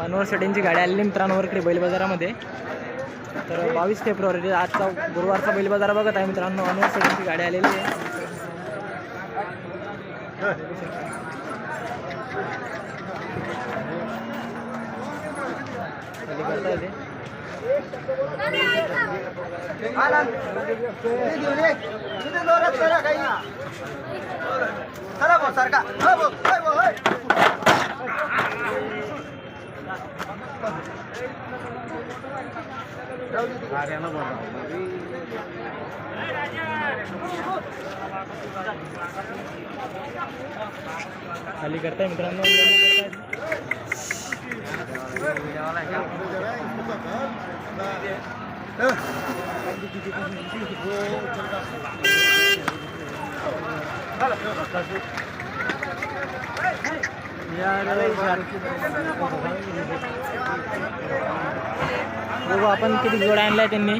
अनवर शेटेंची गाडी आलेली मित्रांनो वरकडे बैल बाजारामध्ये तर बावीस फेब्रुवारी आजचा गुरुवारचा बैल बाजार बघत आहे मित्रांनो अनवर शेटेंची गाडी आलेली आहे. करता येते. चला भाऊ सारखा हो भाऊ, होय भाऊ, होय. खाली करताय मित्रांनो बघू आपण किती जोड आणलाय त्यांनी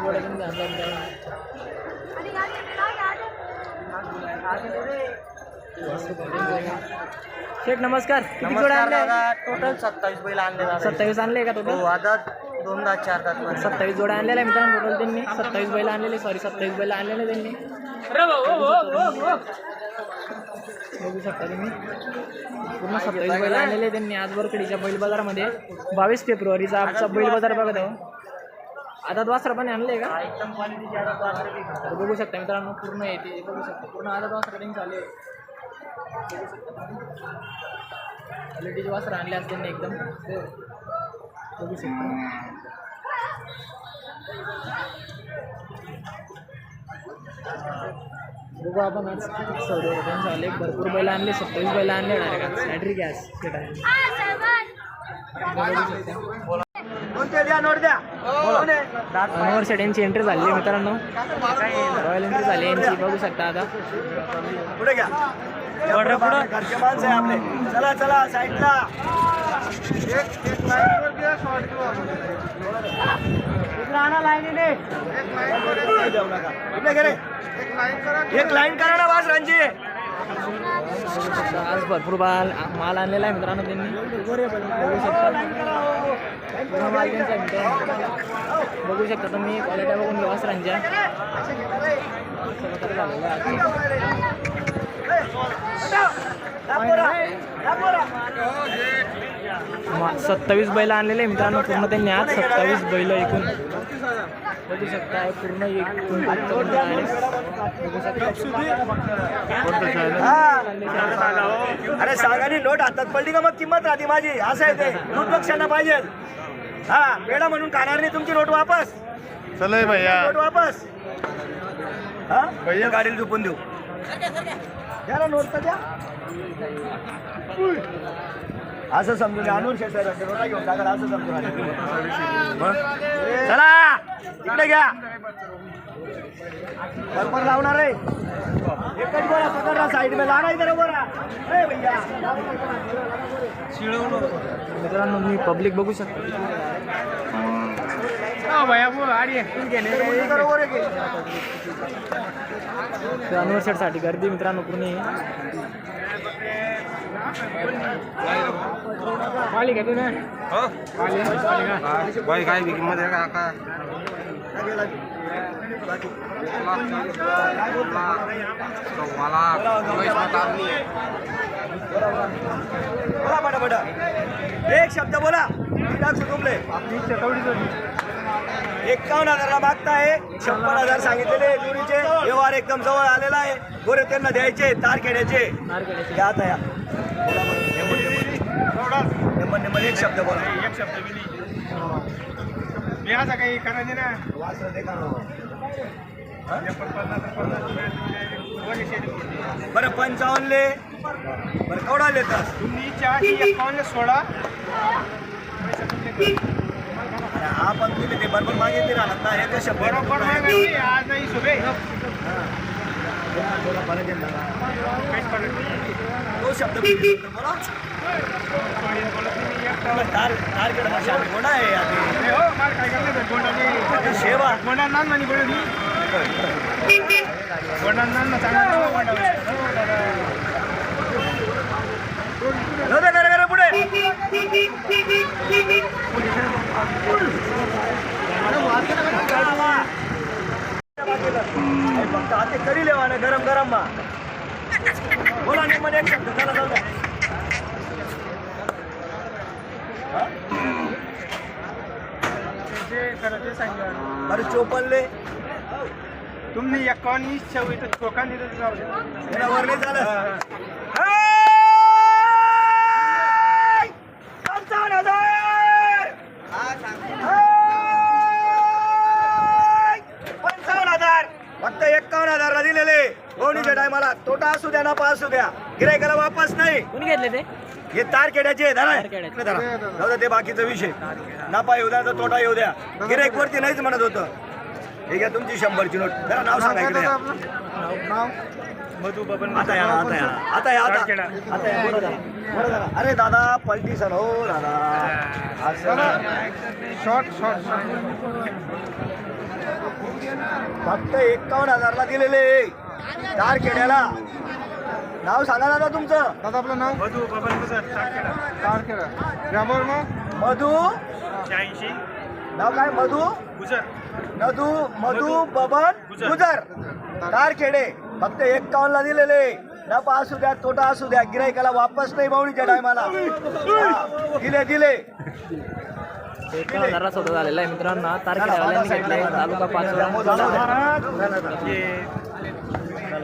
जोड्या त्यांनी आणल्या मित्रांनो. शेठ नमस्कार. किती जोड्या नमस्कार आणल्या? दादा टोटल सत्तावीस बैल आणले दादा. सत्तावीस आणले का हो टोटल आता दोन दात चार दात पण. सत्तावीस जोड्या आणलेल्या आहे मित्रांनो टोटल त्यांनी. सत्तावीस बैल आणलेले सॉरी सत्तावीस बैल आणलेले त्यांनी. बघू शकता तुम्ही. पूर्ण सत्तावीस बैल आणलेले त्यांनी आज वरकडीच्या बैल बाजारामध्ये बावीस फेब्रुवारीचा आजचा बैल बाजार बघत आहो. आता वासरा पण आणले का? एकदम क्वालिटीचे आता तो आता बी तर बघू शकता मित्रांनो पूर्ण येते बघू शकता. पूर्ण आदत वासरा त्यांनी चालू आहे. क्वालिटीचे वासरं आणले असते एकदम. बघू शकता. बघू आपण आज होते त्यांचे आले भरपूर बैल आणले सत्तावीस बैल आणले डायरेक्ट सॅटरी गॅस सेट आहे बघू शकता कोणते द्या. नोट द्या कोण आहे? दात अनवर सेट यांची एंट्री झाली आहे मित्रांनो. रॉयल एंट्री झाली यांची बघू शकता आता. पुढे घ्या. पुढे पुढे. घरचे माणसं आहे आपले. चला चला साईडला. एक एक लाईन घ्या शॉर्ट घेऊ लाईनीने. जाऊ नका इकडे घे रे. एक लाईन करा ना वास रणजी. आज भरपूर माल माल आणलेला आहे मित्रांनो त्यांनी. बघू शकता. पूर्ण माल बघू शकता तुम्ही क्वालिटी बघून घ्या सरांच्या. सत्तावीस बैल आणलेले मित्रांनो पूर्ण त्यांनी आज सत्तावीस बैल एकूण. बघू शकता पूर्ण एकूण अरे सांगानी नोट हातात पडली का मग? किंमत राहते माझी. असं आहे ते. दूध पक्षांना पाहिजे हा वेळा म्हणून काढणार नाही तुमची नोट वापस. चले भैया. नोट वापस. हा? भैया. गाडीला झोपून देऊ. द्या ना नोट तर द्या असं समजून घ्या. अनुर शेठ सर नोटा घेऊन टाका असं समजून घ्या. चला इकडे घ्या. बरोबर लावणार आहे. एकच गोळा पकडला साईड में गोळा ए भैया. मित्रांनो मी पब्लिक बघू शकतो. इधर वर घे. साठी गर्दी मित्रांनो ना? भाई काय किंमत आहे का? बोला पटापट एक शब्द बोला. सुटुंबले एकावन्न हजारला मागताय. छप्पन हजार सांगितलेले जुरीचे व्यवहार एकदम जवळ आलेला आहे. गोरे त्यांना द्यायचे तार खेळायचे मार्केट या आता या. बोला बरं. Neyman, Neyman. नेमन, नेमन, एक शब्द बोला. एक शब्द बी मी असं काही करायचे ना. ना. पन्नास बरं पंचावन्नले. बरं केवढा लेतात तुम्ही चारशे एकावन्न सोळा. अरे हा पण तुम्ही ते बरोबर मागितले ना आता हे कशा बरोबर आज नाही शुभे. तो शब्द बोला तार तारकडे भाषा कोण आहे आधी हो गोंडाची शेवा. गोंडा नान म्हणे चांगला गोंडा जाऊ दे, करा, करा, पुढे हे फक्त हाते करी लेवा ना गरम गरम मा बोला नाही मध्ये एक शब्द चला जाऊ. हा? अरे चोपनले तुम्ही एकावन्नीस चोवीस चोका निघत जाऊ दे याला वर नाही झालं हाय! पंचावन्न हजार! हाय! पंचावन्न हजार फक्त एक्कावन्न हजारला दिलेले गोवणीच्या टायमाला तोटा असू द्या नफा असू द्या गिरायकाला वापस नाही. कोणी घेतले ते? हे तारखेड्याचे आहे, धरा तारखेड्याचे. इकडे धरा. जाऊ द्या ते बाकीचा विषय. नफा येऊ द्या तर तोटा येऊ द्या. गिरायक वरती नाहीच म्हणत होतं. हे घ्या तुमची शंभरची नोट. जरा नाव सांगा इकडे या. नाव? मधु बबन आता या आता या आता या आता. तारखेडा. आता या बरं झालं. बरं झालं. अरे दादा पलटी सर हो दादा. असं. शॉर्ट शॉर्ट फक्त एक्कावन्न हजारला दिलेले. चार खेड्याला नाव सांगा दादा तुमचं दादा आपलं नाव मधु बबन गुजर तारखेडा तारखेडा ग्रामर मग मधू शहाऐंशी नाव काय मधू गुजर मधू मधू बबन गुजर कारखेडे फक्त एक्कावन्न ला दिलेले नफा असू द्या तोटा असू द्या गिरायकाला वापस नाही बावणीच्या टायमाला दिले दिले एका हजाराचा सौदा झालेला आहे मित्रांनो घेतलाय तालुका पाचोरा